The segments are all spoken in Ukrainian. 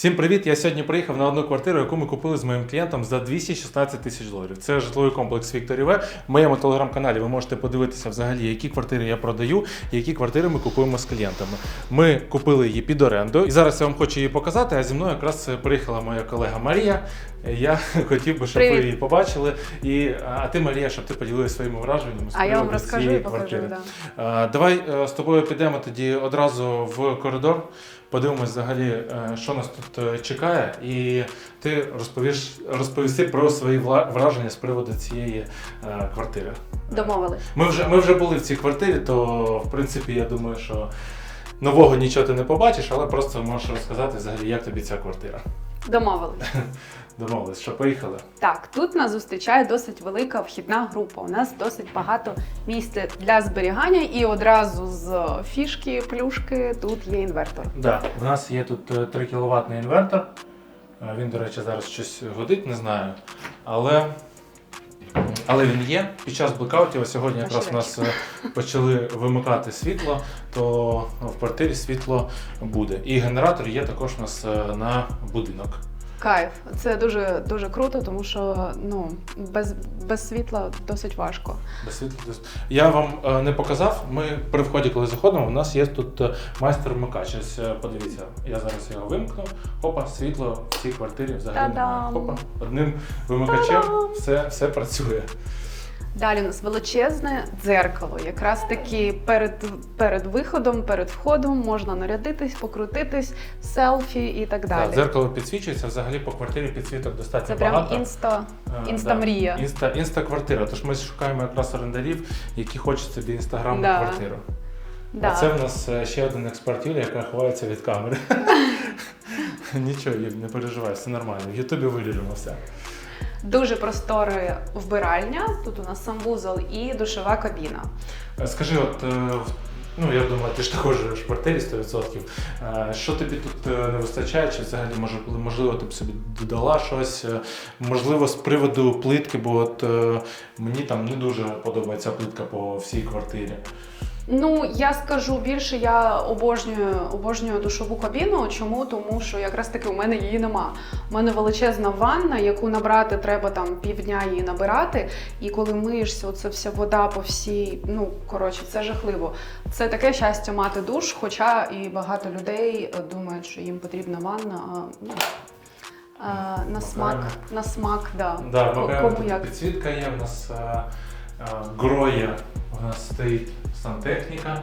Всім привіт! Я сьогодні приїхав на одну квартиру, яку ми купили з моїм клієнтом за 216 тисяч доларів. Це житловий комплекс Вікторі В. В моєму телеграм-каналі ви можете подивитися взагалі, які квартири я продаю, які квартири ми купуємо з клієнтами. Ми купили її під оренду, і зараз я вам хочу її показати. А зі мною якраз приїхала моя колега Марія. Я хотів би, щоб ви її побачили. І а ти, Марія, щоб ти поділилася своїми враженнями. з А я вам розкажу і покажу. Да. Давай е, з тобою підемо тоді одразу в коридор, подивимось взагалі, е, що нас тут е, чекає, і ти розповіш, розповісти про свої враження з приводу цієї е, квартири. Домовились. Ми вже, ми вже були в цій квартирі, то в принципі я думаю, що нового нічого ти не побачиш, але просто можеш розказати взагалі, як тобі ця квартира. Домовились. Домовились, що поїхали. Так, тут нас зустрічає досить велика вхідна група. У нас досить багато місця для зберігання, і одразу з фішки, плюшки тут є інвертор. Да, у нас є тут е, 3 кВт інвертор. Е, Він, до речі, зараз щось годить, не знаю. Але, але він є. Під час блекаутів, а сьогодні якраз у нас е, почали вимикати світло, то в квартирі світло буде. І генератор є також у нас е, на будинок. Кайф. Це дуже дуже круто, тому що ну без, без світла досить важко. Без світла. Я вам е, не показав. Ми при вході, коли заходимо, у нас є тут е, майстер-вмикач. Ось е, подивіться, я зараз його вимкну. Хопа, світло в цій квартирі взагалі немає. Хопа, одним вимикачем все, все працює. Далі у нас величезне дзеркало. Якраз таки перед, перед виходом, перед входом можна нарядитись, покрутитись, селфі і так далі. Так, дзеркало підсвічується, взагалі по квартирі підсвіток достатньо Це прям багато. інста, Е, інста-мрія. Да. Інста, інста-квартира. Тож ми шукаємо якраз орендарів, які хочуть собі інстаграмну Да. квартиру. Да. А це в нас е, ще один експерт Юлія, яка ховається від камери. Нічого, не переживай, все нормально. В Ютубі виріжемо все. Дуже просторе вбиральня. Тут у нас санвузол і душова кабіна. Е, Скажи, от, е, ну я думаю, ти ж також в квартирі 100%. Е, Що тобі тут не вистачає? Чи взагалі може, можливо, ти б собі додала щось? Можливо, з приводу плитки, бо от мені там не дуже подобається плитка по всій квартирі. Ну я скажу більше, я обожнюю обожнюю душову кабіну. Чому? Тому що якраз таки у мене її нема. У мене величезна ванна, яку набрати треба там півдня її набирати. І коли миєшся, оце вся вода по всій. Ну коротше, це жахливо. Це таке щастя мати душ, хоча і багато людей е, думають, що їм потрібна ванна. А, ну, а, на смак, на смак, да. Да, Кому як. підсвітка є, у нас е, е, гроє, у нас стоїть сантехніка.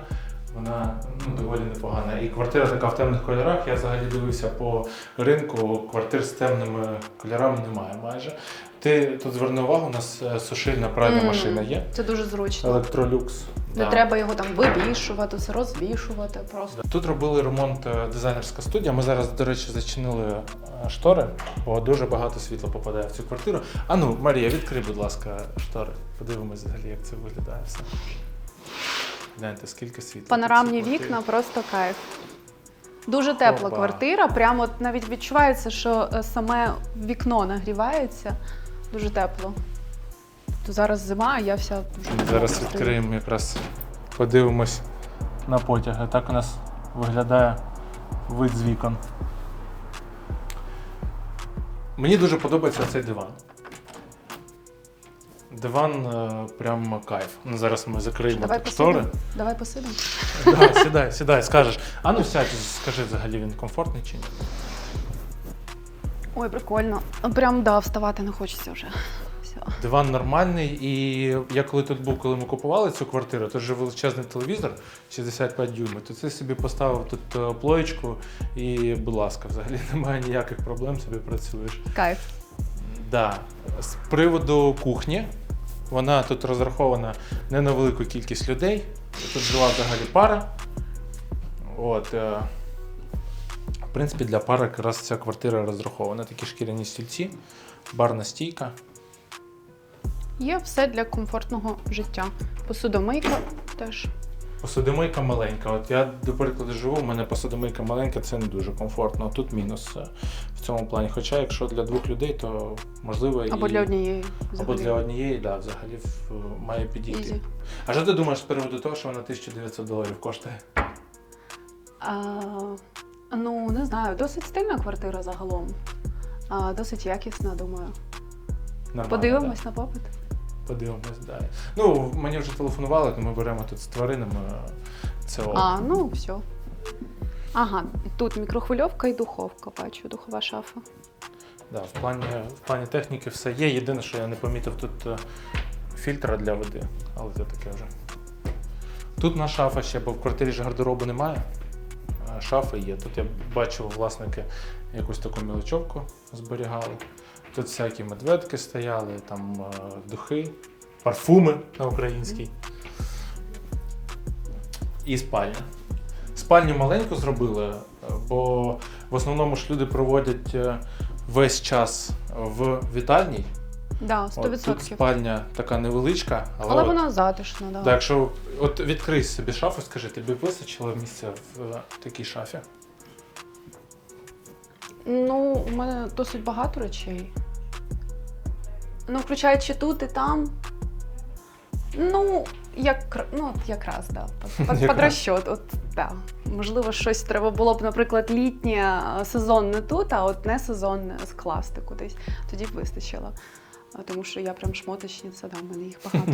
Вона ну, доволі непогана. І квартира така в темних кольорах. Я взагалі дивився по ринку, квартир з темними кольорами немає майже. Ти тут зверни увагу, у нас е, сушильна пральна Мгм. машина є. Це дуже зручно. Електролюкс. Не Да. треба його там вивішувати, все розвішувати просто. Тут робили ремонт е, дизайнерська студія. Ми зараз, до речі, зачинили е, штори, бо дуже багато світла попадає в цю квартиру. А ну, Марія, відкрий, будь ласка, штори. Подивимось взагалі, як це виглядає все. Гляньте, скільки світла. Панорамні вікна, просто кайф. Дуже тепла Опа. квартира. Прямо от навіть відчувається, що е, саме вікно нагрівається. Дуже тепло. То зараз зима, а я вся дуже Зараз відкриємо якраз подивимось на потяги. Так у нас виглядає вид з вікон. Мені дуже подобається цей диван. Диван е, прям кайф. Ну, зараз ми закриємо Давай тут штори. посидимо. Давай посидимо. Да, сідай, сідай, скажеш. А ну сядь, скажи взагалі він комфортний чи ні? Ой, прикольно. Прям да, вставати не хочеться вже. Все. Диван нормальний, і я коли тут був, коли ми купували цю квартиру, тут же величезний телевізор 65 дюймів, то ти собі поставив тут е, плоєчку і, будь ласка, взагалі немає ніяких проблем, собі працюєш. Кайф. Да. З приводу кухні, вона тут розрахована не на велику кількість людей. Тут жила взагалі пара. От, е, в принципі, для пари якраз ця квартира розрахована. Такі шкіряні стільці, барна стійка. Є все для комфортного життя. Посудомийка теж. Посудомийка маленька. От я, до прикладу, живу, у мене посудомийка маленька, це не дуже комфортно. Тут мінус е, в цьому плані. Хоча, якщо для двох людей, то можливо і Або для однієї. або для однієї, да, взагалі має підійти. А що ти думаєш з приводу того, що вона 1900 доларів коштує? А, Ну, не знаю, досить стильна квартира загалом. А, досить якісна, думаю. Нормально, Подивимось на попит. Подивимось далі. Ну, мені вже телефонували, то ми беремо тут з тваринами. Це. А, ну все. Ага, тут мікрохвильовка і духовка, бачу, духова шафа. Да, в, плані, в плані техніки все є. Єдине, що я не помітив тут е, фільтра для води, але це таке вже. Тут на шафа ще, бо в квартирі ж гардеробу немає. Шафи є. Тут я бачив, власники якусь таку мілочовку зберігали. Тут всякі медведки стояли, там е, духи, парфуми на українській. І спальня. Спальню маленьку зробили, е, бо в основному ж люди проводять е, весь час в вітальні. Да, 100%. тут спальня така невеличка, але, Але от, вона затишна, да. да, якщо от відкрий собі шафу, скажи, тобі вистачило місця в такій шафі? Ну, у мене досить багато речей. Ну, включаючи тут і там. Ну, як, ну от якраз, да. Под, под, розчет, от, да. Можливо, щось треба було б, наприклад, літнє е, сезонне тут, а от не сезонне скласти кудись. Тоді б вистачило. Тому що я прям шмоточниця, да, в мене їх багато.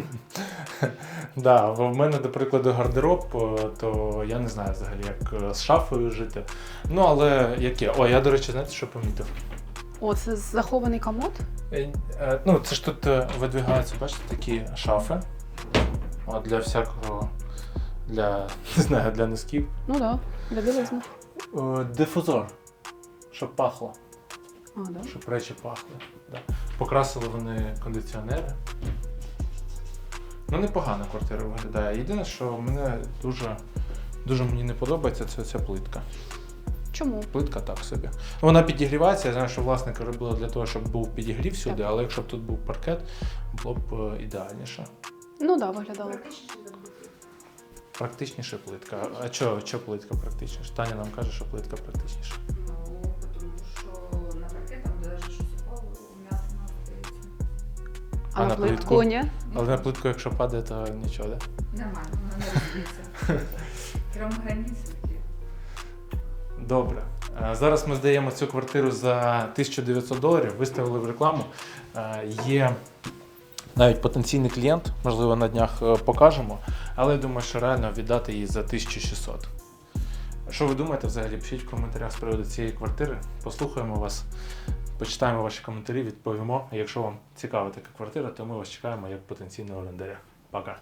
Да, в мене, до прикладу, гардероб, е, то я не знаю взагалі, як е, з шафою жити. Ну, але яке? О, я, до речі, знаєте, що помітив? О, це захований комод? Е, е, Ну, це ж тут е, видвигаються, бачите, такі шафи. От для всякого, для, не знаю, для носків. Ну так, да, для білизни. Дифузор, щоб пахло. А, да. щоб речі пахли. Да. Покрасили вони кондиціонери. Ну, непогано квартира виглядає. Єдине, що мене дуже, дуже мені не подобається, це ця плитка. Чому? Плитка так собі. Ну, Вона підігрівається. Я знаю, що власники робили для того, щоб був підігрів сюди, Так. але якщо б тут був паркет, було б е, ідеальніше. Ну так, да, виглядало. Практичніше плитка. А чого чо плитка практичніша? Таня нам каже, що плитка практичніша. Ну, потому что на. А, А плитку плитку? ні? Але на плитку, якщо падає, то нічого, да? Нормально, вона не розбиться. Прям границі. Добре. Е, Зараз ми здаємо цю квартиру за 1900 доларів, виставили в рекламу. Е, Є навіть потенційний клієнт, можливо, на днях е, покажемо, але я думаю, що реально віддати її за 1600. Що ви думаєте взагалі? Пишіть в коментарях з приводу цієї квартири. Послухаємо вас, почитаємо ваші коментарі, відповімо. Якщо вам цікава така квартира, то ми вас чекаємо як потенційного орендаря. Пока.